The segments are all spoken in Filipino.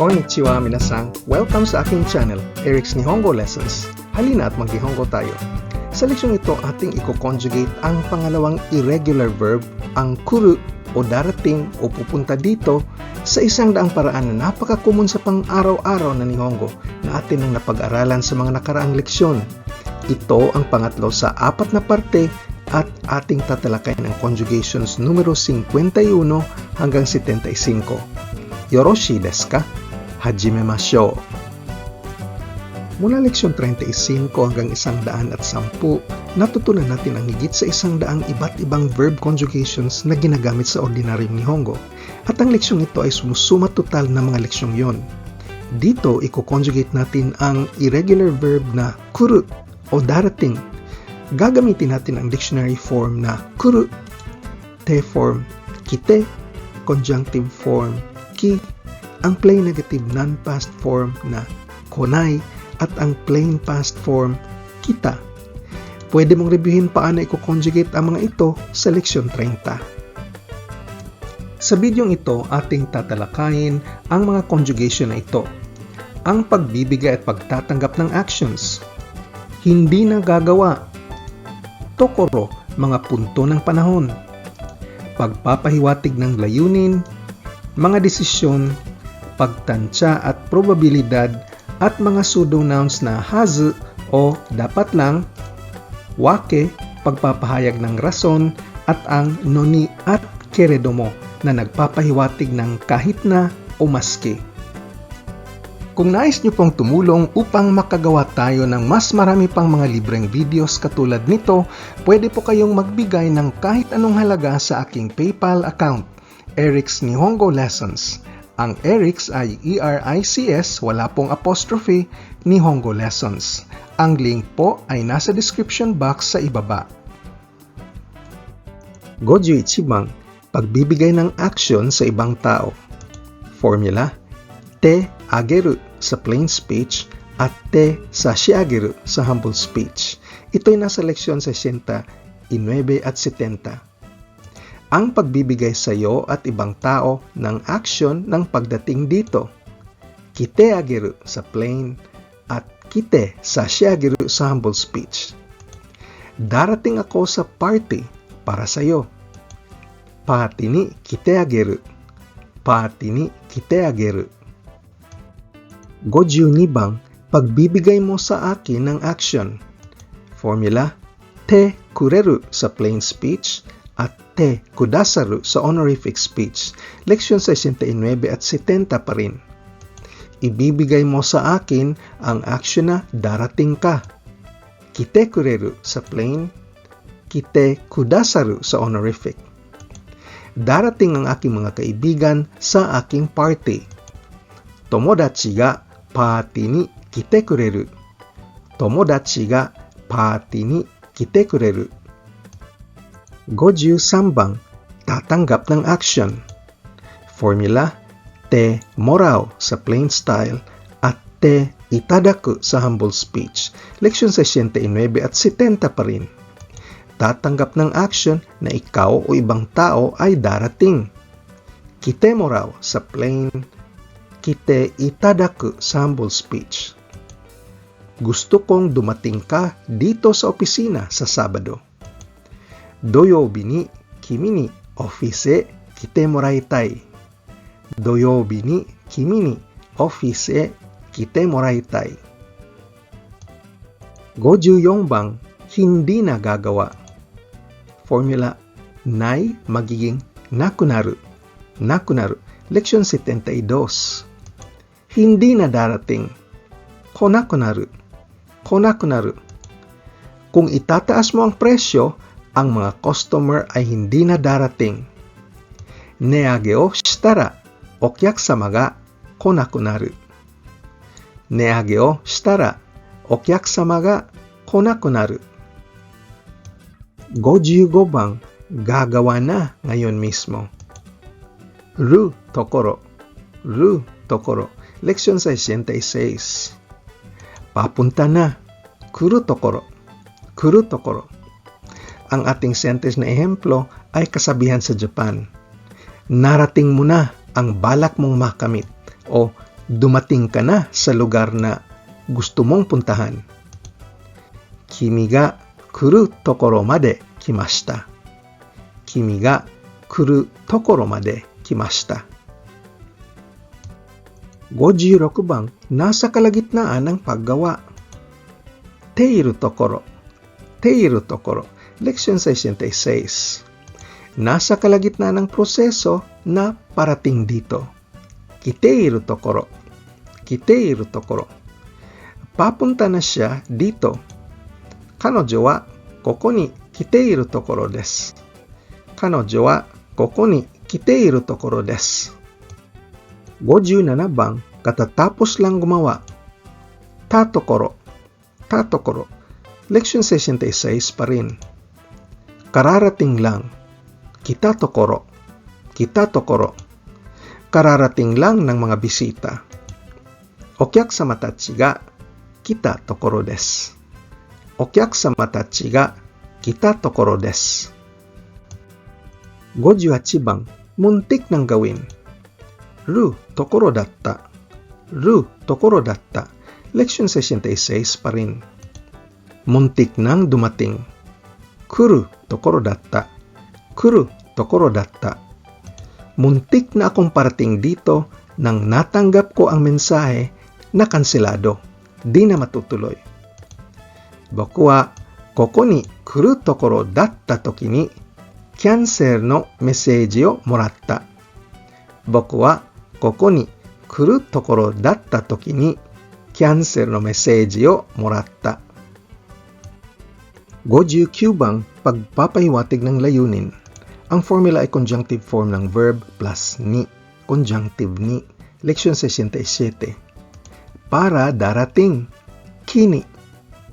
Konnichiwa minasang! Welcome sa aking channel, Eric's Nihongo Lessons. Halina at mag-Nihongo tayo. Sa leksyon ito, ating i-conjugate ang pangalawang irregular verb, ang kuru o darating o pupunta dito sa isang daang paraan na napaka-common sa pang-araw-araw na Nihongo na atin ang napag-aralan sa mga nakaraang leksyon. Ito ang pangatlo sa apat na parte at ating tatalakayin ang conjugations numero 51 hanggang 75. Yoroshi desu ka? Hajimemashou. Mula leksyon 35 hanggang 110, natutunan natin ang higit sa isang daang iba't ibang verb conjugations na ginagamit sa ordinaryong Nihongo. At ang leksyong ito ay sumusuma total ng mga leksyong yon. Dito, i-conjugate natin ang irregular verb na kuru o darating. Gagamitin natin ang dictionary form na kuru, te form kite, conjunctive form ki, ang plain negative non-past form na konai at ang plain past form kita. Pwede mong reviewin paano i-conjugate ang mga ito sa leksyon 30. Sa bidyong ito, ating tatalakayin ang mga conjugation na ito. Ang pagbibigay at pagtatanggap ng actions. Hindi na gagawa. Tokoro, mga punto ng panahon. Pagpapahiwatig ng layunin, mga desisyon, pagtansya at probabilidad at mga pseudo-nouns na hazu o dapat lang, wake, pagpapahayag ng rason at ang noni at keredomo na nagpapahiwatig ng kahit na o maski. Kung nais nyo pong tumulong upang makagawa tayo ng mas marami pang mga libreng videos katulad nito, pwede po kayong magbigay ng kahit anong halaga sa aking PayPal account, Eric's Nihongo Lessons. Ang Erics ay E-R-I-C-S, wala pong apostrophe, Nihongo Lessons. Ang link po ay nasa description box sa ibaba. Goju Ichibang, pagbibigay ng action sa ibang tao. Formula, te ageru sa plain speech at te sashiageru sa humble speech. Ito'y nasa leksyon 60, 9 at 70 ang pagbibigay sa iyo at ibang tao ng action ng pagdating dito. Kite agiru sa plain at kite sa shiagiru sa humble speech. Darating ako sa party para sa iyo. Party ni kite agiru. Party ni kite agiru. Goju nibang pagbibigay mo sa akin ng action. Formula, te kureru sa plain speech at te kudasaru sa honorific speech, leksyon 69 at 70 pa rin. Ibibigay mo sa akin ang aksyon na darating ka. Kite kureru sa plain, kite kudasaru sa honorific. Darating ang aking mga kaibigan sa aking party. Tomodachi ga party ni kite kureru. Tomodachi ga party ni kite kureru. Goju Sambang, tatanggap ng action. Formula, te morao sa plain style at te itadaku sa humble speech. Leksyon 69 at 70 pa rin. Tatanggap ng action na ikaw o ibang tao ay darating. Kite morao sa plain, kite itadaku sa humble speech. Gusto kong dumating ka dito sa opisina sa Sabado 土曜日に君にオフィスへ来てもらいたい。土曜日に君にオフィスへ来てもらいたい。54番, hindi na gagawa. Formula, nay magiging nakunaru. Nakunaru. Leksyon 72. Hindi na darating. Konakunaru. Konakunaru. Kung itataas mo ang presyo, ang mga customer ay hindi na darating. Neage o shitara, okyakusama konakunaru. Neage o shitara, okyakusama ga konakunaru. 55 bang gagawa na ngayon mismo. Ru tokoro, ru tokoro. Leksyon 66. Papunta na. Kuru tokoro, kuru tokoro. Ang ating sentence na ehemplo ay kasabihan sa Japan. Narating mo na ang balak mong makamit o dumating ka na sa lugar na gusto mong puntahan. Kimi ga kuru tokoro made kimashita. Kimi ga kuru tokoro made kimashita. 56番、nasa kalagitnaan ng paggawa. Teiru tokoro. Teiru tokoro. Leksyon 66. Nasa kalagitnaan ng proseso na parating dito. Kiteiru tokoro. Kiteiru tokoro. Papunta na siya dito. Kanojo wa koko ni kiteiru tokoro desu. Kanojo wa koko ni kiteiru tokoro desu. 57 bang katatapos lang gumawa. Tatokoro. Tatokoro. Leksyon 66 pa rin. Kararating lang. Kita tokoro. Kita tokoro. Kararating lang ng mga bisita. Okyak sama tachi ga kita tokoro desu. Okyak sama tachi ga kita tokoro desu. 58番、muntik ng gawin. Ru, tokoro datta. Ru, tokoro datta. Leksyon 66 pa rin. Muntik nang dumating. た。るところだった。Leksyon 66 pa rin. Muntik nang dumating. Kuru tokoro datta. Kuru tokoro datta. Muntik na akong parating dito nang natanggap ko ang mensahe na kanselado. Di na matutuloy. Boku wa koko ni kuru tokoro datta toki ni cancel no message o moratta. Boku wa ここに来るところだった時 Goju-Q bang pagpapahiwatig ng layunin? Ang formula ay conjunctive form ng verb plus ni. Conjunctive ni. Leksyon 67. Para darating. Kini.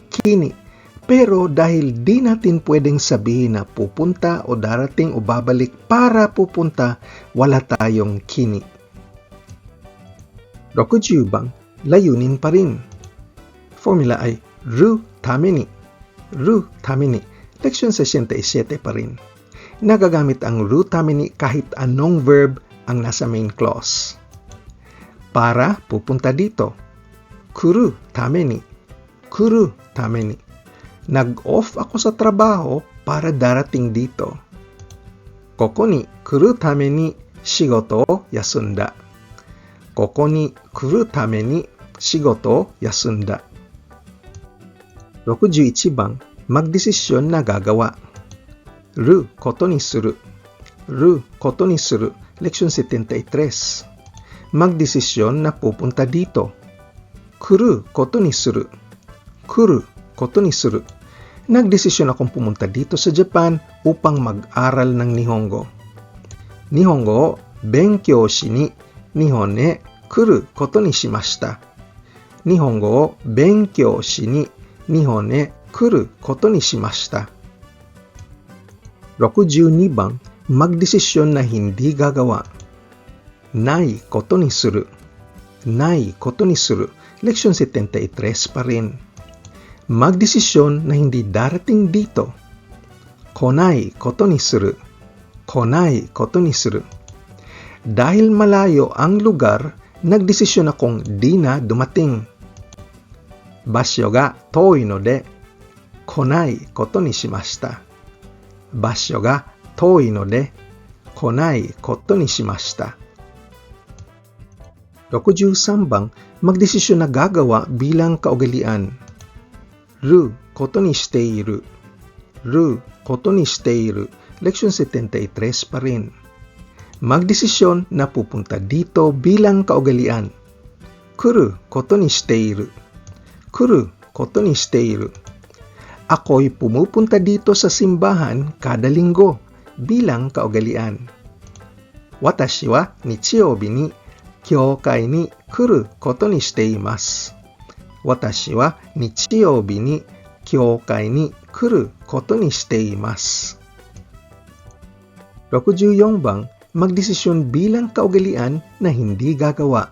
Kini. Pero dahil di natin pwedeng sabihin na pupunta o darating o babalik para pupunta, wala tayong kini. Rokuju bang layunin pa rin. Formula ay ru tameni Rutamini, leksyon 67 pa rin. Nagagamit ang rutamini kahit anong verb ang nasa main clause. Para pupunta dito. Kuru tameni. Kuru tameni. Nag-off ako sa trabaho para darating dito. Koko ni kuru tameni shigoto o yasunda. Koko ni kuru tameni shigoto o yasunda. 61番、magdesisyon na gagawa. ることにする。ることにする。Leksyon 73. Magdesisyon na pupunta dito. 来ることにする。来ることにする。Nagdesisyon akong pumunta dito sa Japan upang mag-aral ng Nihongo. Nihongo, benkyou shi ni 日本へ来ることにしました。 日本語を勉強しに日本へ来ることにしました。62番、magdesisyon na hindi gagawa. ないことにする。ないことにする。Leksyon 73 pa rin. Magdesisyon na hindi darating dito. 来ないことにする。来ないことにする。Dahil malayo ang lugar, nagdesisyon akong di na dumating. Basyo ga toy no de, konai koto ni shimashita. Basyo ga toy no de, konai koto ni shimashita. 63 bang magdesisyon na gagawa bilang kaugalian. Ru koto ni shite iru. Ru koto ni shite iru. Leksyon 73 pa rin magdesisyon na pupunta dito bilang kaugalian. Kuru koto ni shiteiru. Kuru koto ni shiteiru. Ako'y pumupunta dito sa simbahan kada linggo bilang kaugalian. Watashi wa nichiyoubi ni kyokai ni kuru koto ni shite. Watashi wa nichiyoubi ni kyokai ni kuru koto ni shite imasu. 64 bang magdesisyon bilang kaugalian na hindi gagawa.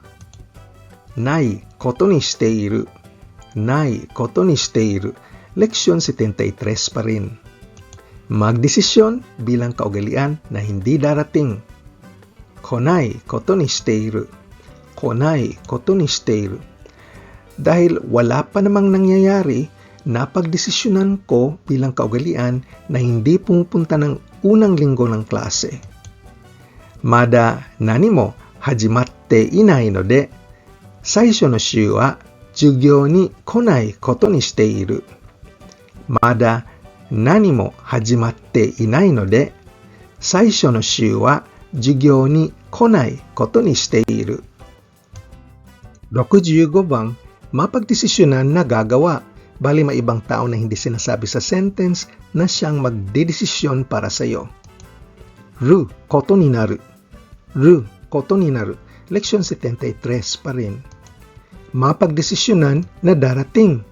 Nai koto ni shite. Nai koto ni shite iru. Leksyon 73 pa rin. Magdesisyon bilang kaugalian na hindi darating. Konai ni shite iru. konai koto ni shiteiru. Dahil wala pa namang nangyayari, napagdesisyonan ko bilang kaugalian na hindi pumupunta ng unang linggo ng klase. Mada nani mo hajimatte inai no de, saisho no shū wa jugyō ni konai koto ni shiteiru. Mada nani mo hajimatte inai no de, saisho no shū wa jugyō ni konai koto ni shiteiru. 65 bang mapagdesisyonan na gagawa. Bali may ibang tao na hindi sinasabi sa sentence na siyang magdedesisyon para sa iyo. Ru, koto ni naru. Ru, koto ni naru. Leksyon 73 pa rin mapagdesisyonan na darating.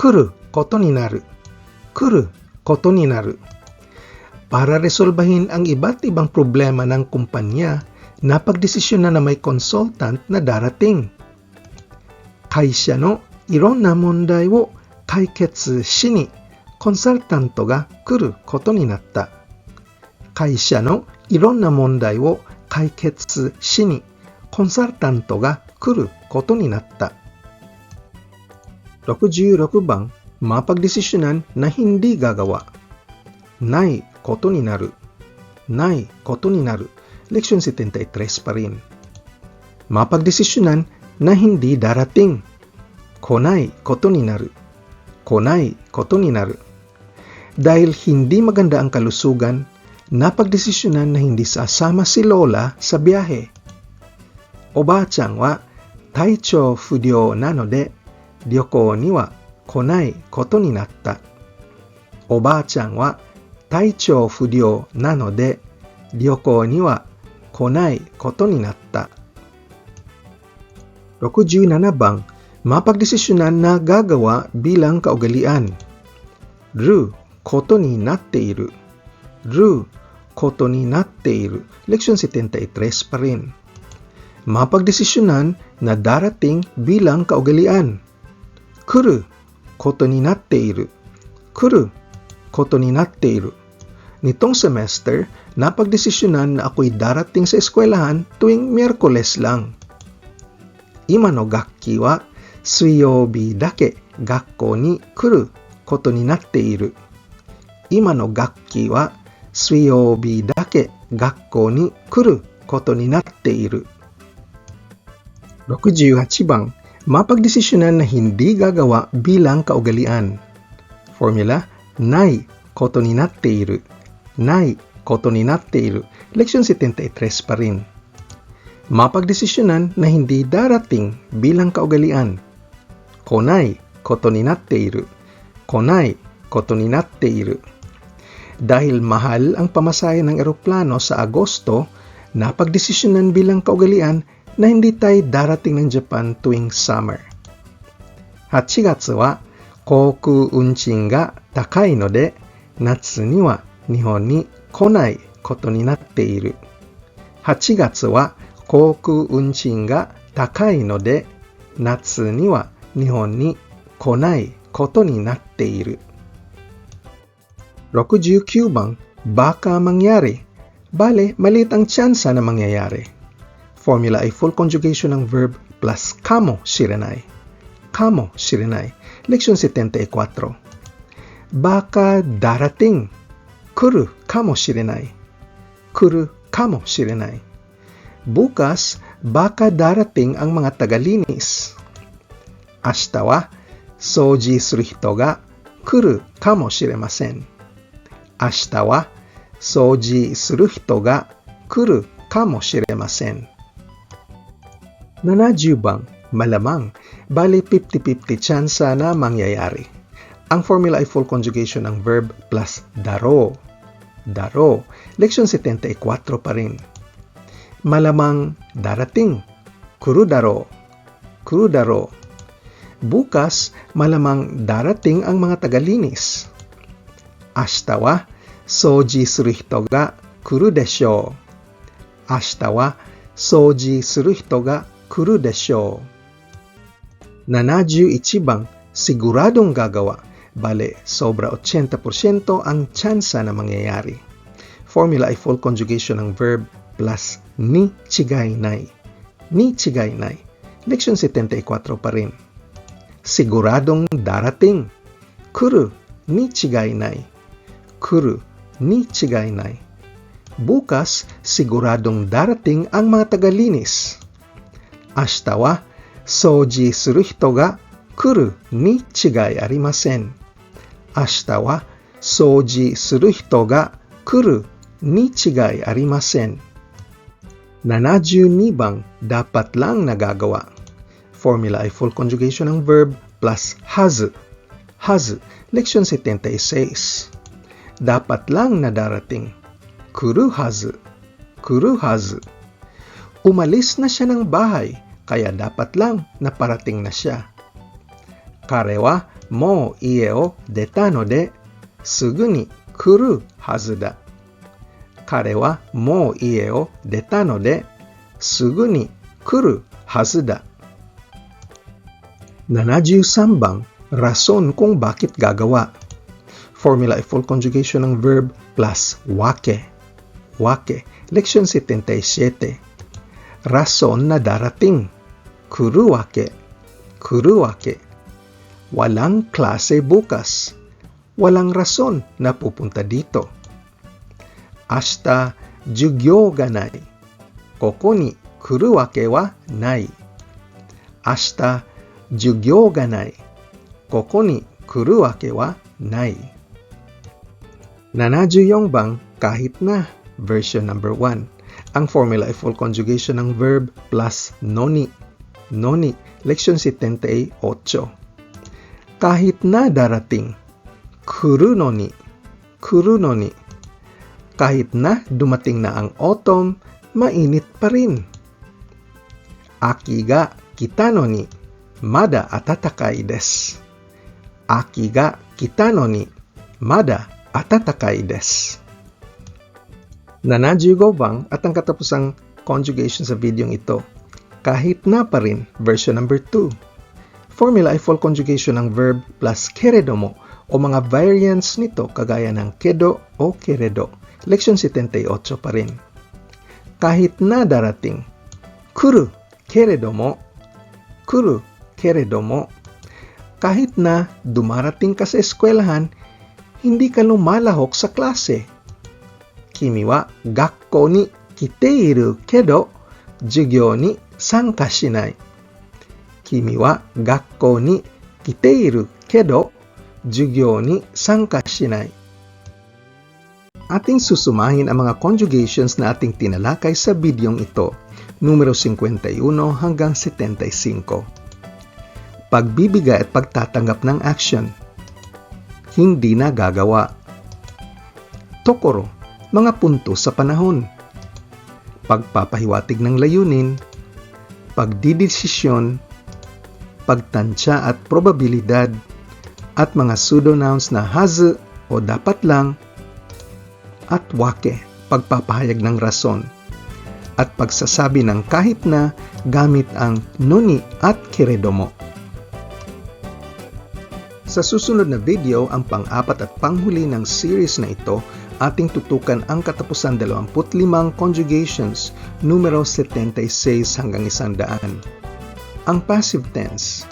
Kuru koto ni naru. Kuru koto ni naru. Para resolbahin ang iba't ibang problema ng kumpanya, napagdesisyonan na may consultant na darating. Kaisya no ironna mondai wo kaiketsu shi ni consultant ga kuru koto ni natta. Kaisya no ironna mondai wo kaiketsu shi ni consultant ga kuru とになった。会社のいろんな問題を解決しにコンサルタントが来ることになった。66番、mapagdesisyonan na hindi gagawa. Nay, koto ni naru. Nay, koto ni naru. Leksyon 73 pa rin. Mapagdesisyonan na hindi darating. Konai koto ni naru. Konai koto ni naru. Dahil hindi maganda ang kalusugan, napagdesisyonan na hindi sasama si Lola sa biyahe. Oba-chan wa taichou furyou nano de ryoko ni wa konai koto ni natta. Oba-chan wa taichou furyou nano de ryoko ni wa konai koto ni natta. 67 bang mapagdesisyonan na gagawa bilang kaugalian. Ru, koto ni natte iru. Ru, koto ni natte iru. Leksyon 73 pa rin. Mapagdesisyonan na darating bilang kaugalian. Kuru koto ni natte iru. Kuru koto ni natte iru. Nitong semester, napagdesisyonan na ako'y darating sa eskwelahan tuwing Miyerkules lang. Ima no gakki wa suyobi dake gakko ni kuru koto ni natte iru. Ima no gakki wa suyobi dake gakko ni kuru koto ni natte iru. 68 bang, mapagdesisyonan na hindi gagawa bilang kaugalian. Formula, nai, koto ni natte iru. Nai, koto ni natte iru. Leksyon 73 pa rin mapagdesisyonan na hindi darating bilang kaugalian. Konai, koto ni natte iru. Konai, koto ni natte iru. Dahil mahal ang pamasahe ng eroplano sa Agosto, napagdesisyonan bilang kaugalian na hindi tayo darating ng Japan tuwing summer. 8月は航空運賃が高いので夏には日本に来ないことになっている。8月は航空運賃が高いので夏には日本に来ないことになっている。69 bang baka mangyari? Bale, maliit ang tsansa na mangyayari. Formula ay full conjugation ng verb plus kamo shirenai. Kamo shirenai. Leksyon 74. Baka darating. Kuru kamo shirenai. Kuru kamo shirenai. Bukas, baka darating ang mga tagalinis. Ashita wa soji suru hito ga kuru kamo shiremasen. Ashita wa soji suru hito ga kuru kamo shiremasen. 70 bang malamang bali 50-50 tsansa na mangyayari. Ang formula ay full conjugation ng verb plus daro. Daro. Leksyon 74 pa rin malamang darating. Kuru daro. Kuru daro. Bukas, malamang darating ang mga tagalinis. Ashita wa soji suru hito ga kuru desho. Ashita wa soji suru hito ga kuru desho. 71 bang siguradong gagawa. Bale, sobra 80% ang tsansa na mangyayari. Formula ay full conjugation ng verb plus ni chigai nai. ni chigainai. Leksyon 74 pa rin. Siguradong darating. Kuru ni chigainai. Kuru ni chigainai. Bukas, siguradong darating ang mga tagalinis. Ashita wa soji suru hito ga kuru ni chigai arimasen. Ashita wa soji suru hito ga kuru ni chigai arimasen. 72 bang dapat lang nagagawa. Formula ay full conjugation ng verb plus has. Has, leksyon 76. Dapat lang na darating. Kuru has. Kuru has. Umalis na siya ng bahay, kaya dapat lang na parating na siya. Kare wa mo ie o deta no de sugu ni kuru hazu da. Kare wa mo ie o deta no de sugu ni kuru hazu da. 73 bang rason kung bakit gagawa. Formula e full conjugation ng verb plus wake. Wake. Leksyon 77. Rason na darating kuruwake, kuruwake. Walang klase bukas. Walang rason na pupunta dito. Asta jugyo ga nai. Koko ni kuru wake wa nai. Asta jugyo ga nai. Koko ni kuru wake wa nai. 74 bang kahit na version number 1. Ang formula ay full conjugation ng verb plus noni Noni, leksyon 78. Kahit na darating. Kuru noni. Kuru noni kahit na dumating na ang autumn, mainit pa rin. Aki ga kita no ni mada atatakai desu. Aki ga kita no ni mada atatakai desu. Nanajugo bang at ang katapusang conjugation sa video ito? Kahit na pa rin, version number 2. Formula ay full conjugation ng verb plus keredomo o mga variants nito kagaya ng kedo o keredo. Leksyon 78 pa rin. Kahit na darating, kuru keredomo, kuru keredomo, kahit na dumarating ka sa eskwelahan, hindi ka lumalahok sa klase. Kimi wa gakko ni kiteiru kedo, jugyo ni sanka shinai. Kimi wa gakko ni kiteiru kedo, jugyo ni sanka shinai ating susumahin ang mga conjugations na ating tinalakay sa bidyong ito, numero 51 hanggang 75. Pagbibigay at pagtatanggap ng action. Hindi na gagawa. Tokoro, mga punto sa panahon. Pagpapahiwatig ng layunin, pagdidesisyon, pagtansya at probabilidad, at mga pseudonouns na hazu o dapat lang at wake, pagpapahayag ng rason, at pagsasabi ng kahit na gamit ang noni at kiredomo. Sa susunod na video, ang pang-apat at panghuli ng series na ito, ating tutukan ang katapusan 25 conjugations, numero 76 hanggang 100. Ang passive tense,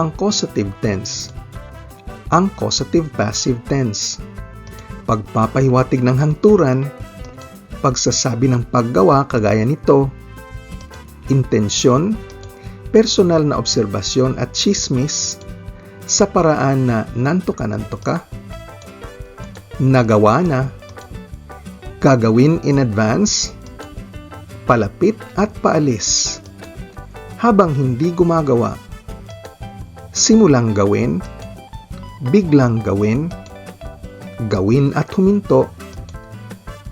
ang causative tense, ang causative passive tense, pagpapahiwatig ng hangturan, pagsasabi ng paggawa kagaya nito, intensyon, personal na obserbasyon at chismis sa paraan na nanto ka nanto ka, nagawa na, gagawin in advance, palapit at paalis, habang hindi gumagawa, simulang gawin, biglang gawin, gawin at huminto,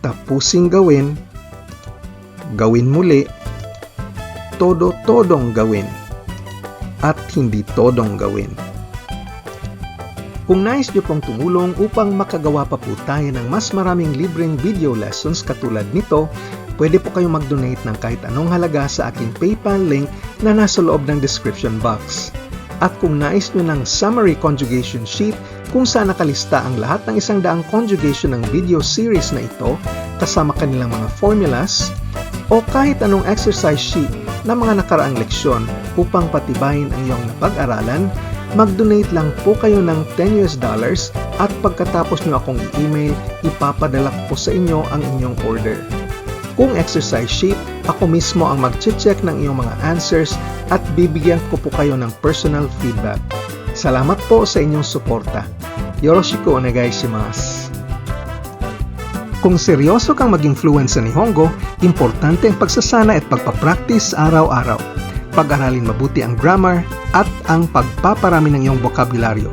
tapusing gawin, gawin muli, todo-todong gawin, at hindi todong gawin. Kung nais nyo pong tumulong upang makagawa pa po tayo ng mas maraming libreng video lessons katulad nito, pwede po kayong mag-donate ng kahit anong halaga sa aking PayPal link na nasa loob ng description box. At kung nais nyo ng summary conjugation sheet kung saan nakalista ang lahat ng isang daang conjugation ng video series na ito kasama kanilang mga formulas o kahit anong exercise sheet ng mga nakaraang leksyon upang patibayin ang iyong napag-aralan, mag-donate lang po kayo ng 10 US dollars at pagkatapos nyo akong i-email, ipapadala po sa inyo ang inyong order. Kung exercise sheet, ako mismo ang mag-check ng iyong mga answers at bibigyan ko po kayo ng personal feedback. Salamat po sa inyong suporta. Yoroshiku onegaishimasu. Kung seryoso kang maging fluent sa Nihongo, importante ang pagsasana at pagpapractice araw-araw pag-aralin mabuti ang grammar at ang pagpaparami ng iyong bokabularyo.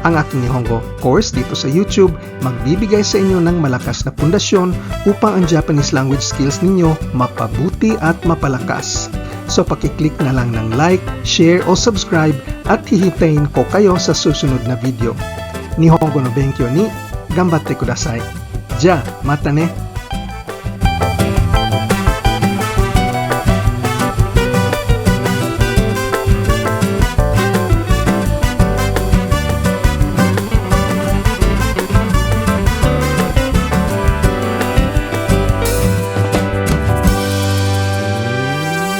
Ang aking Nihongo course dito sa YouTube magbibigay sa inyo ng malakas na pundasyon upang ang Japanese language skills ninyo mapabuti at mapalakas. So pakiclick na lang ng like, share o subscribe at hihintayin ko kayo sa susunod na video. Nihongo no benkyo ni, gambatte kudasai. Ja, mata ne!